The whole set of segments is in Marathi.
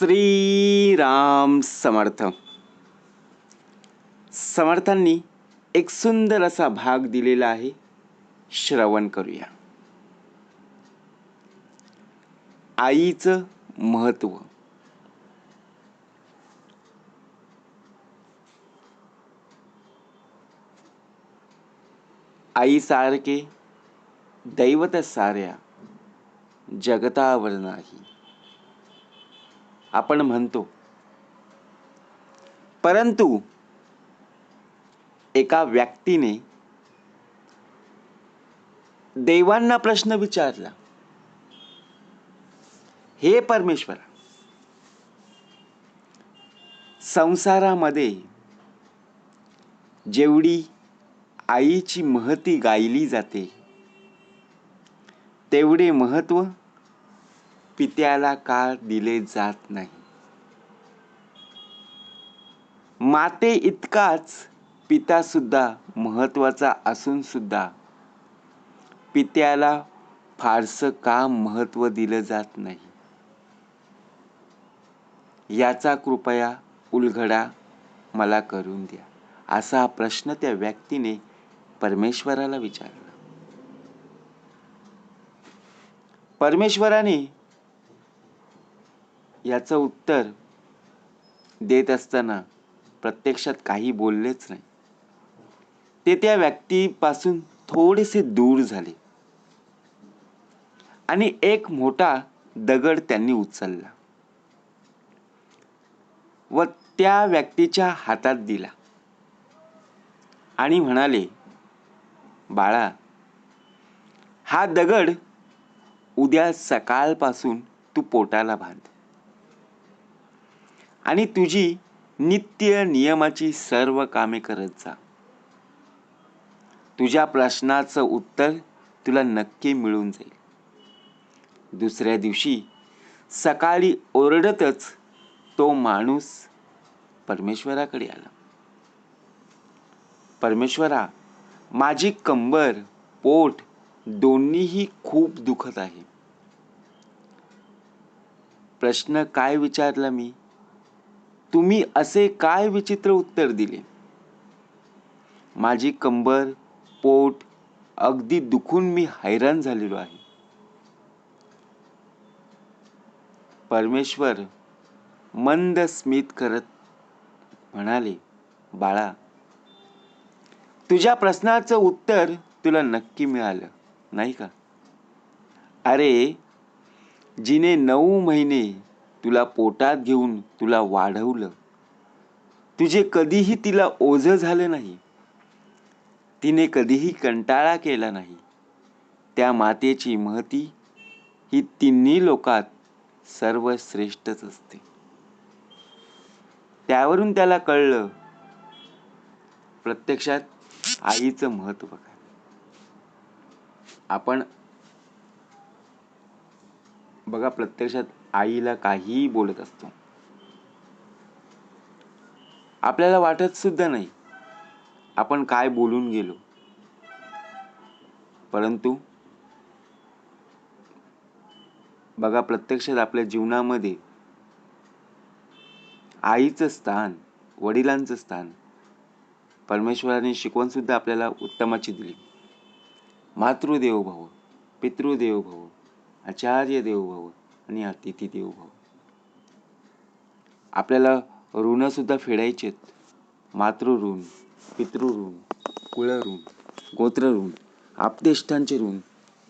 श्रीराम समर्थ. समर्थांनी एक सुंदर असा भाग दिलेला आहे. श्रवण करूया. आईचं महत्त्व. आईसारखे दैवत साऱ्या जगतावर नाही. आपण म्हणतो. परंतु एका व्यक्तीने देवांना प्रश्न विचारला. हे परमेश्वर संसारामध्ये जेवढी आईची महती गायली जाते तेवढे महत्त्व पित्याला का दिले जात नाही. माते इतकाच पिता सुद्धा महत्त्वाचा असून सुद्धा पित्याला फारसं का महत्त्व दिलं जात नाही? याचा कृपया उलघडा मला करून द्या. असा प्रश्न त्या व्यक्तीने परमेश्वराला विचारला. परमेश्वराने याचं उत्तर देत असताना प्रत्यक्षात काही बोललेच नाही. ते त्या व्यक्तीपासून थोडेसे दूर झाले. आणि एक मोठा दगड त्यांनी उचलला व त्या व्यक्तीच्या हातात दिला. आणि म्हणाले बाळा हा दगड उद्या सकाळपासून तू पोटाला बांध. आणि तुझी नित्य नियमाची सर्व कामे करत जा. तुझ्या प्रश्नाचं उत्तर तुला नक्की मिळून जाईल. दुसऱ्या दिवशी सकाळी ओरडतच तो माणूस परमेश्वराकडे आला. परमेश्वरा माझी कंबर पोट दोन्हीही खूप दुखत आहे. प्रश्न काय विचारला मी? तुम्ही असे काय विचित्र उत्तर दिले? माझी कंबर पोट अगदी दुखून मी हैराण झालेलो आहे. परमेश्वर मंद स्मित करत म्हणाले बाळा तुझ्या प्रश्नाचं उत्तर तुला नक्की मिळालं नाही का? अरे जिने नऊ महिने तुला पोटात घेऊन तुला वाढवलं. तुझे कधीही तिला ओझ झालं नाही. तिने कधीही कंटाळा केला नाही. त्या मातेची महती ही तिन्ही लोकात सर्वश्रेष्ठच असते. त्यावरून त्याला कळलं प्रत्यक्षात आईचं महत्त्व काय? आपण बघा प्रत्यक्षात आईला काहीही बोलत असतो. आपल्याला वाटत सुद्धा नाही. आपण काय बोलून गेलो. परंतु बघा प्रत्यक्षात आपल्या जीवनामध्ये आईचं स्थान वडिलांचं स्थान परमेश्वराने शिकवण सुद्धा आपल्याला उत्तमाची दिली. मातृदेव भव पितृदेव भव आचार्य देव भव आणि अतिथी देव भव आपल्याला ऋण सुद्धा फेडायचेत मातृऋण पितृऋण कुळऋण गोत्रऋण आपदेष्टांचे ऋण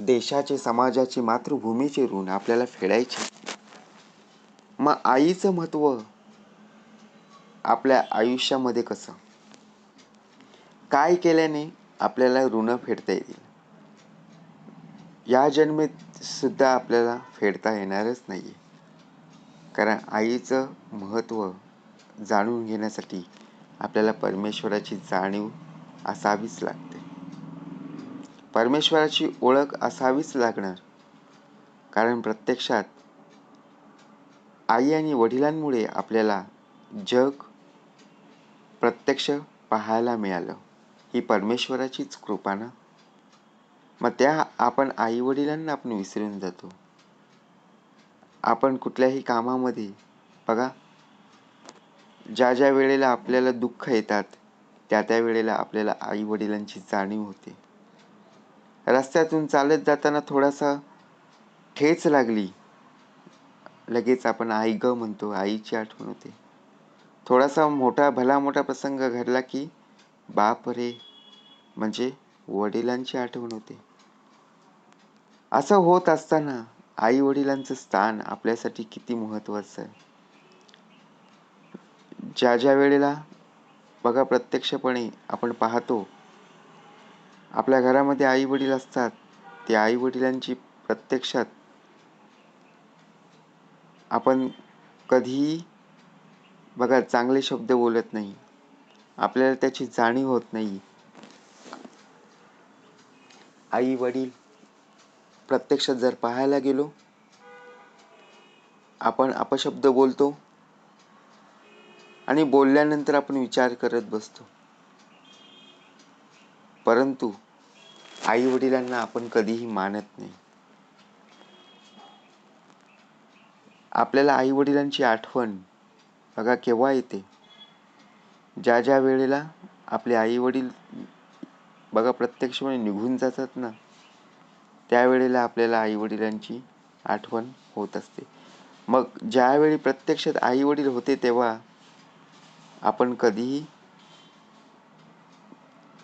देशाचे समाजाचे मातृभूमीचे ऋण आपल्याला फेडायचे मग आईचं महत्त्व आपल्या आयुष्यामध्ये कसं? काय केल्याने आपल्याला ऋण फेडता येईल या जन्मेत सुद्धा आपल्याला फेडता येणारच नाही आहे कारण आईचं महत्त्व जाणून घेण्यासाठी आपल्याला परमेश्वराची जाणीव असावीच लागते. परमेश्वराची ओळख असावीच लागणार. कारण प्रत्यक्षात आई आणि वडिलांमुळे आपल्याला जग प्रत्यक्ष पाहायला मिळालं. ही परमेश्वराचीच कृपा ना? मग त्या आपण आई वडिलांना आपण विसरून जातो. आपण कुठल्याही कामामध्ये बघा ज्या ज्या वेळेला आपल्याला दुःख येतात त्या त्या वेळेला आपल्याला आई वडिलांची जाणीव होते. रस्त्यातून चालत जाताना थोडासा ठेच लागली लगेच आपण आई ग म्हणतो आईची आठवण होते. थोडासा मोठा भला मोठा प्रसंग घडला की बाप रे म्हणजे वडिलांची आठवण होते. असं होत असताना आई वडिलांचं स्थान आपल्यासाठी किती महत्वाचं आहे. ज्या ज्या वेळेला बघा प्रत्यक्षपणे आपण पाहतो आपल्या घरामध्ये आई वडील असतात ते आई वडिलांची प्रत्यक्षात आपण कधीही बघा चांगले शब्द बोलत नाही. आपल्याला त्याची जाणीव होत नाही. आई वडील प्रत्यक्षात जर पाहायला गेलो आपण अपशब्द बोलतो आणि बोलल्यानंतर आपण विचार करत बसतो. परंतु आई वडिलांना आपण कधीही मानत नाही. आपल्याला आई वडिलांची आठवण बघा केव्हा येते? ज्या ज्या वेळेला आपले आई वडील बघा प्रत्यक्षपणे निघून जातात ना त्यावेळेला आपल्याला आई वडिलांची आठवण होत असते. मग ज्यावेळी प्रत्यक्षात आई वडील होते तेव्हा आपण कधीही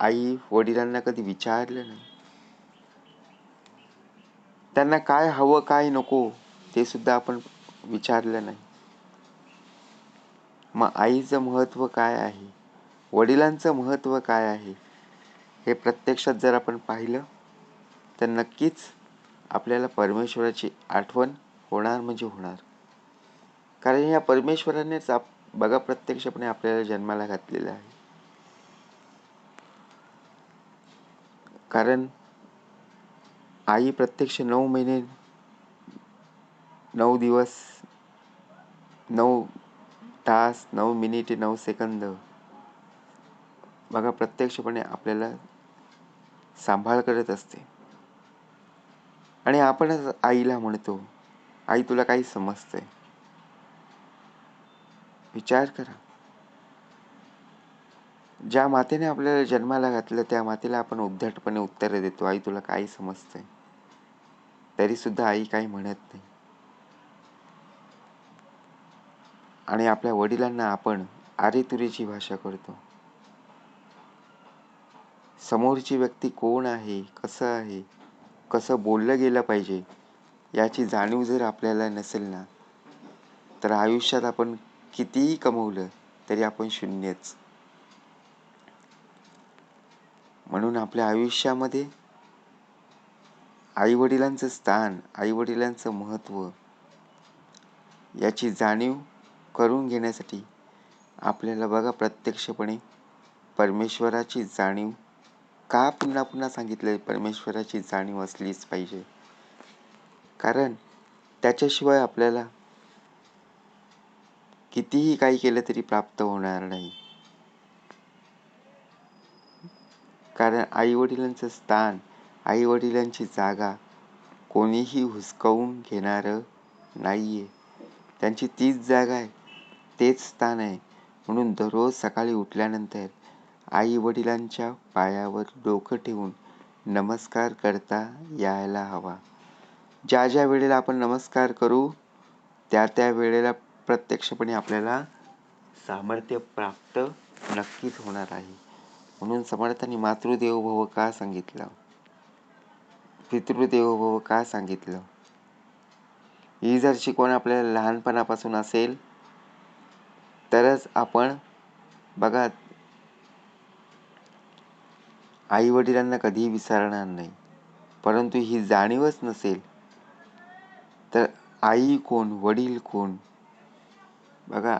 आई वडिलांना कधी विचारलं नाही. त्यांना काय हवं काय नको ते सुद्धा आपण विचारलं नाही. मग आईचं महत्त्व काय आहे? वडिलांचं महत्त्व काय आहे? हे प्रत्यक्षात जर आपण पाहिलं तर नक्कीच आपल्याला परमेश्वराची आठवण होणार म्हणजे होणार. कारण या परमेश्वरानेच आप बघा प्रत्यक्षपणे आपल्याला जन्माला घातलेलं आहे. कारण आई प्रत्यक्ष नऊ महिने नऊ दिवस नऊ तास नऊ मिनिटे नऊ सेकंद बघा प्रत्यक्षपणे आपल्याला सांभाळ करत असते. आणि आपणच आईला म्हणतो आई तुला काही समजते विचार करा. ज्या मातेने आपल्याला जन्माला घातलं त्या मातेला आपण उद्धटपणे उत्तर देतो आई तुला काही समजतंय. तरी सुद्धा आई काही म्हणत नाही. आणि आपल्या वडिलांना आपण आरेतुरीची भाषा करतो. समोरची व्यक्ती कोण आहे कसं आहे कसं बोललं गेलं पाहिजे याची जाणीव जर आपल्याला नसेल ना तर आयुष्यात आपण कितीही कमवलं तरी आपण शून्यच. म्हणून आपल्या आयुष्यामध्ये आई वडिलांचं स्थान आई वडिलांचं महत्त्व याची जाणीव करून घेण्यासाठी आपल्याला बघा प्रत्यक्षपणे परमेश्वराची जाणीव का पुन्हा पुन्हा सांगितलं परमेश्वराची जाणीव असलीच पाहिजे? कारण त्याच्याशिवाय आपल्याला कितीही काही केलं तरी प्राप्त होणार नाही. कारण आई वडिलांचं स्थान आई वडिलांची जागा कोणीही हुसकावून घेणारं नाहीये. त्यांची तीच जागा आहे तेच स्थान आहे. म्हणून दररोज सकाळी उठल्यानंतर आई वडिलांच्या पायावर डोकं ठेवून नमस्कार करता यायला हवा. ज्या ज्या वेळेला आपण नमस्कार करू त्या त्या वेळेला प्रत्यक्षपणे आपल्याला सामर्थ्य प्राप्त नक्कीच होणार आहे. म्हणून समर्थांनी मातृदेवोभव का सांगितलं? पितृदेवोभव का सांगितलं? ही जर शिकवण आपल्याला लहानपणापासून असेल तरच आपण बघा आई वडिलांना कधीही विसरणार नाही. परंतु ही जाणीवच नसेल तर आई कोण वडील कोण? बघा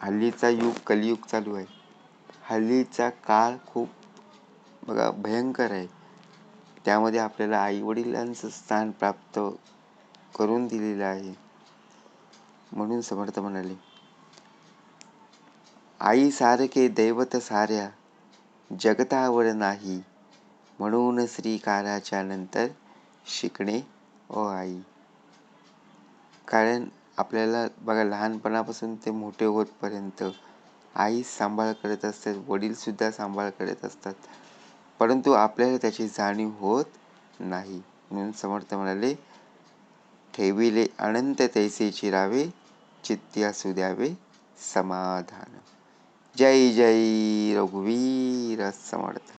हल्लीचा युग कलियुग चालू आहे. हल्लीचा काळ खूप बघा भयंकर आहे. त्यामध्ये आपल्याला आई वडिलांचं स्थान प्राप्त करून दिलेलं आहे. म्हणून समर्थ म्हणाले आई सारखे दैवत साऱ्या जगतावर नाही. म्हणून श्रीकाराच्या नंतर शिकणे ओ आई. कारण आपल्याला बघा लहानपणापासून ते मोठे होतपर्यंत आई सांभाळ करत असतात वडीलसुद्धा सांभाळ करत असतात. परंतु आपल्याला त्याची जाणीव होत नाही. म्हणून समर्थ म्हणाले ठेविले अनंत तैसे चिरावे चित्ती असू द्यावे समाधान. जय जय रघुवीर समर्थ